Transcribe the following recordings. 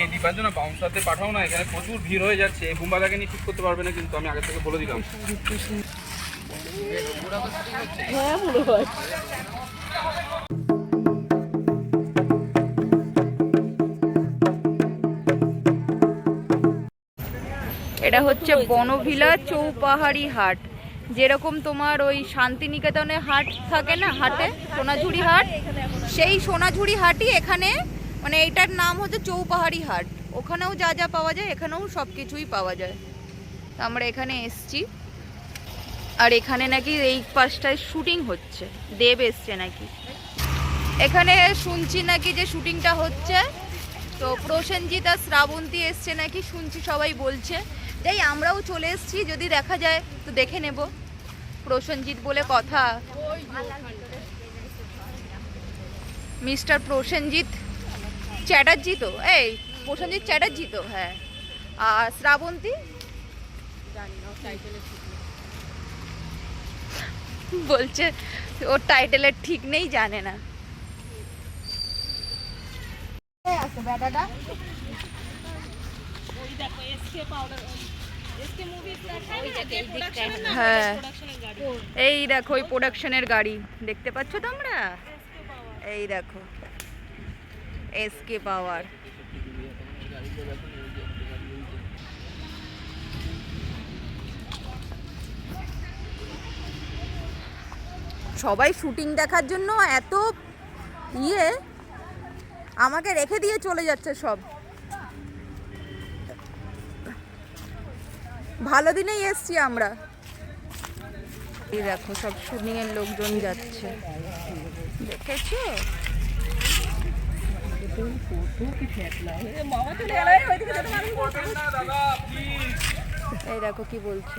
এই দীপাঞ্জনা বাউন্সারদের পাঠাও না, এখানে প্রচুর ভিড় হয়ে যাচ্ছে। এই বুম্বাদাকে নিয়ে ঠিক করতে পারবে না কিন্তু, আমি আগে থেকে বলে দিলাম। এটা হচ্ছে বনভিলা চৌপাহাড়ি হাট। যেরকম তোমার ওই শান্তিনিকেতনে হাট থাকে না, হাটে, সোনাঝুরি হাট, সেই সোনাঝুরি হাটই এখানে মানে এইটার নাম হচ্ছে চৌপাহাড়ি হাট। ওখানেও যা যা পাওয়া যায়, এখানেও সব কিছুই পাওয়া যায়। তো আমরা এখানে এসছি। আর এখানে নাকি এই পাশটায় শুটিং হচ্ছে। দেব এসছে নাকি? এখানে শুনছি নাকি যে শুটিংটা হচ্ছে। তো প্রসেনজিৎ আর শ্রাবন্তী এসছে নাকি? শুনছি সবাই বলছে। যাই, আমরাও চলে এসেছি। যদি দেখা যায়, তো দেখে নেব। প্রসেনজিৎ বলে কথা। মিস্টার প্রসেনজিৎ চ্যাটার্জি তো এই প্রসেনজিৎ চ্যাটার্জি তো হ্যাঁ। আর শ্রাবন্তী? বলছে ওর টাইটেলের ঠিক নেই জানে না। হ্যাঁ। এই দেখো ওই প্রোডাকশনের গাড়ি। দেখতে পাচ্ছ তোমরা? এই দেখো। S K power. সবাই শুটিং দেখার জন্য এত ইয়ে আমাকে রেখে দিয়ে চলে যাচ্ছে সব। ভালো দিনেই এসছি আমরা। দেখো সব শুটিং এর লোকজন যাচ্ছে। দেখেছ? এই দেখো কি বলছে।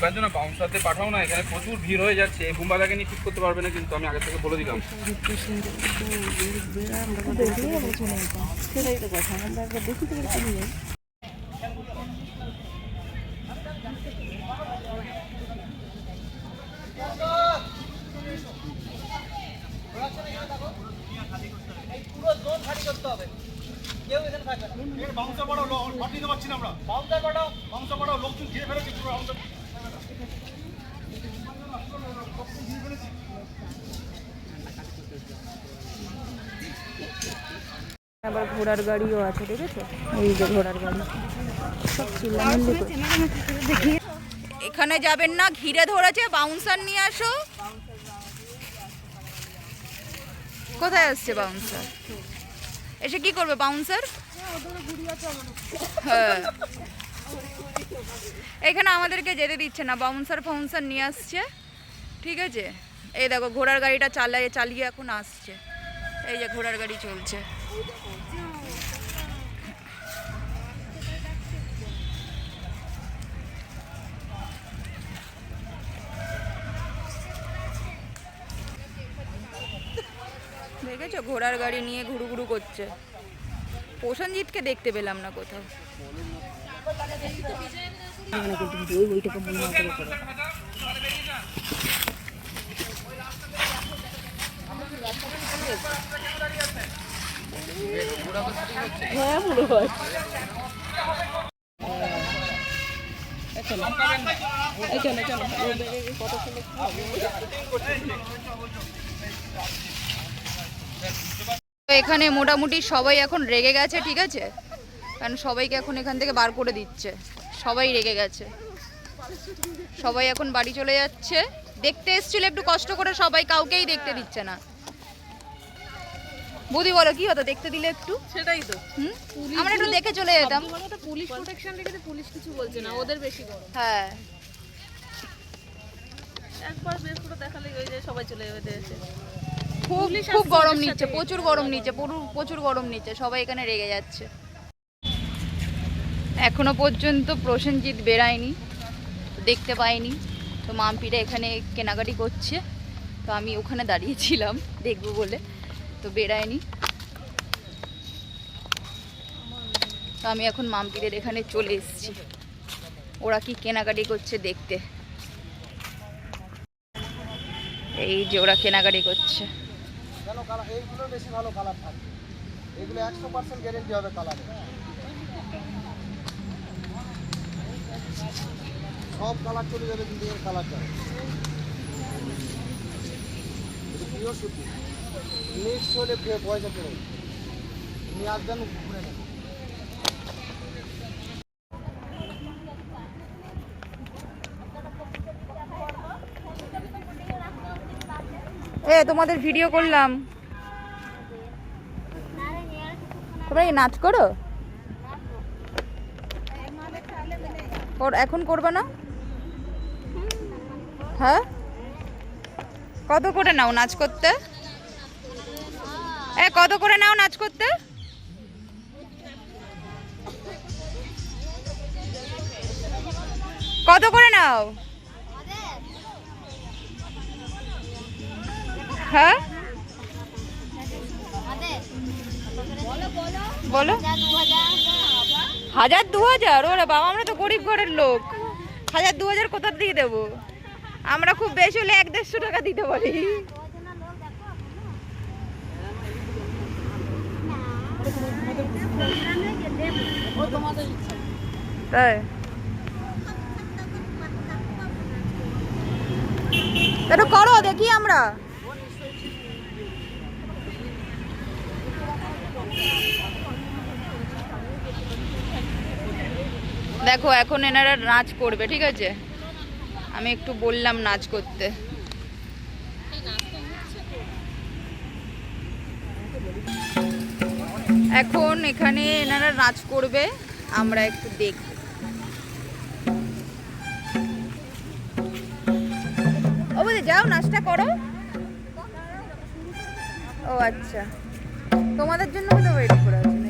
এই দীপাঞ্জনা বাউন্সারদের পাঠাও না এখানে প্রচুর ভিড় হয়ে যাচ্ছে এই বুম্বাদাকে নিয়ে ঠিক করতে পারবে না কিন্তু আমি আগে থেকে বলে দিলাম। বাউন্সার পাঠাও পাঠিয়ে দিতে পারছি না আমরা। বাউন্সার পাঠাও। বাউন্সার পাঠাও লোকজন ঘিরে ফেলেছে পুরো বাউন্সার আবার ঘোড়ার গাড়িও আছে, দেখেছ? এই যে ঘোড়ার গাড়ি। সব এখানে যাবেন না, ঘিরে ধরেছে বাউন্সার নিয়ে আসো। কোথায় আসছে বাউন্সার এসে কি করবে বাউন্সার হ্যাঁ। এখানে আমাদেরকে যেতে দিচ্ছে না বাউন্সার ফাউন্সার নিয়ে আসছে। ঠিক আছে? এই দেখো, ঘোড়ার গাড়িটা চালায় চালিয়ে এখন আসছে। এই যে ঘোড়ার গাড়ি চলছে। দেখেছ? ঘোড়ার গাড়ি নিয়ে ঘুরু ঘুরু করছে। প্রসেনজিৎকে দেখতে পেলাম না কোথাও ওই ওইটাকে বলব করে করো এখানে মোটামুটি সবাই এখন রেগে গেছে, ঠিক আছে? কারণ সবাইকে এখন এখান থেকে বার করে দিচ্ছে। সবাই রেগে গেছে। সবাই এখন বাড়ি চলে যাচ্ছে। দেখতে এসছিল, একটু কষ্ট করে সবাই, কাউকেই দেখতে দিচ্ছে না। বুদ্ধি বলো কি হতো? দেখতে দিলে একটু? সেটাই তো। হুম? আমরা একটু দেখে চলে যেতাম। তো পুলিশ প্রোটেকশন রেখেছে পুলিশ কিছু বলছে না ওদের বেশি গরম। হ্যাঁ। একবার বেশ করে দেখালে ওই যে সবাই চলে যাবে দেশে। খুব খুব গরম নিচ্ছে প্রচুর গরম নিচ্ছে পুরো- প্রচুর গরম নিচ্ছে সবাই এখানে রেগে যাচ্ছে। এখনও পর্যন্ত প্রসেনজিৎ বেরায়নি দেখতে পাইনি। তো মাম্পিটা এখানে কেনাকাটি করছে তো আমি ওখানে দাঁড়িয়েছিলাম দেখব বলে। তো বেরায়নি। তো আমি এখন মাম্পিদের এখানে চলে এসেছি। ওরা কি কেনাকাটি করছে দেখতে। এই যে ওরা কেনাকাটি করছে। এইগুলো বেশি ভালো কালার থাকে। এগুলো একশো সব কালার চলে যাবে কিন্তু কালারটা মিক্স হলে পয়সা ফেরত নিয়ে আসবেন ঘুরে এ, তোমাদের ভিডিও করলাম। তোমরা এই নাচ করো? কর- এখন করবে না? হ্যাঁ? কত করে নাও নাচ করতে? কত করে নাও নাচ করতে? কত করে নাও? হ্যাঁ? বলো। হাজার দু হাজার ওরে বাবা, আমরা তো গরিব ঘরের লোক। হাজার দু হাজার কোথা দিয়ে দেবো? আমরা খুব বেশি হলে এক দেড়শো টাকা দিতে পারি। তাই? একটু করো, দেখি আমরা। দেখো, এখন এনারা নাচ করবে, ঠিক আছে? আমি একটু বললাম নাচ করতে। এখন এখানে এনারা নাচ করবে, আমরা একটু দেখব। বলে যাও, নাচটা করো। ও আচ্ছা। তোমাদের জন্য হয়তো ওয়েট করে আছে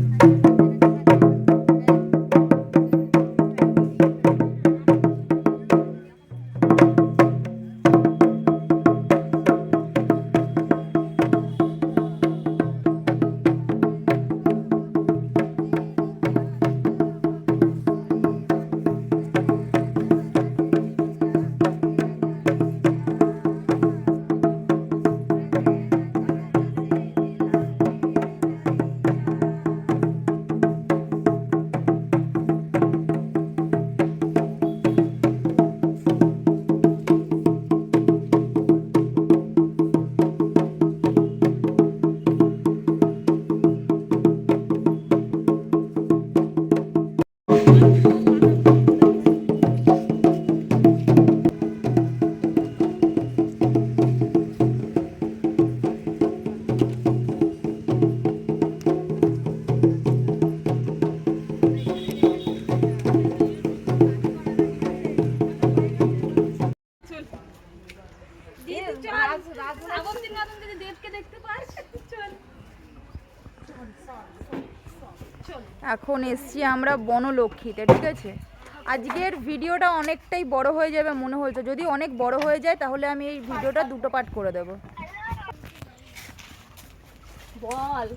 এখন এসছি আমরা বনলক্ষ্মীতে ঠিক আছে? আজকের ভিডিওটা অনেকটাই বড় হয়ে যাবে মনে হয়েছে। যদি অনেক বড় হয়ে যায় তাহলে আমি এই ভিডিওটা দুটো পার্ট করে দেবো। বল।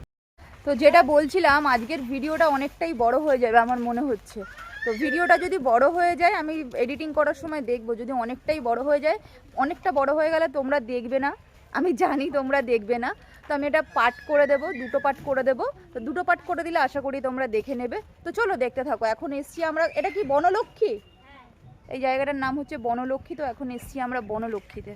তো যেটা বলছিলাম আজকের ভিডিওটা অনেকটাই বড় হয়ে যাবে আমার মনে হচ্ছে। তো ভিডিওটা যদি বড় হয়ে যায় আমি এডিটিং করার সময় দেখব। যদি অনেকটাই বড় হয়ে যায় অনেকটা বড় হয়ে গেলে তোমরা দেখবে না। আমি জানি তোমরা দেখবে না। তো আমি এটা পার্ট করে দেবো দুটো পার্ট করে দেবো। তো দুটো পার্ট করে দিলে আশা করি তোমরা দেখে নেবে। তো চলো দেখতে থাকো এখন এসছি আমরা এটা কি বনলক্ষ্মী? এই জায়গাটার নাম হচ্ছে বনলক্ষ্মী তো এখন এসছি আমরা বনলক্ষ্মীতে।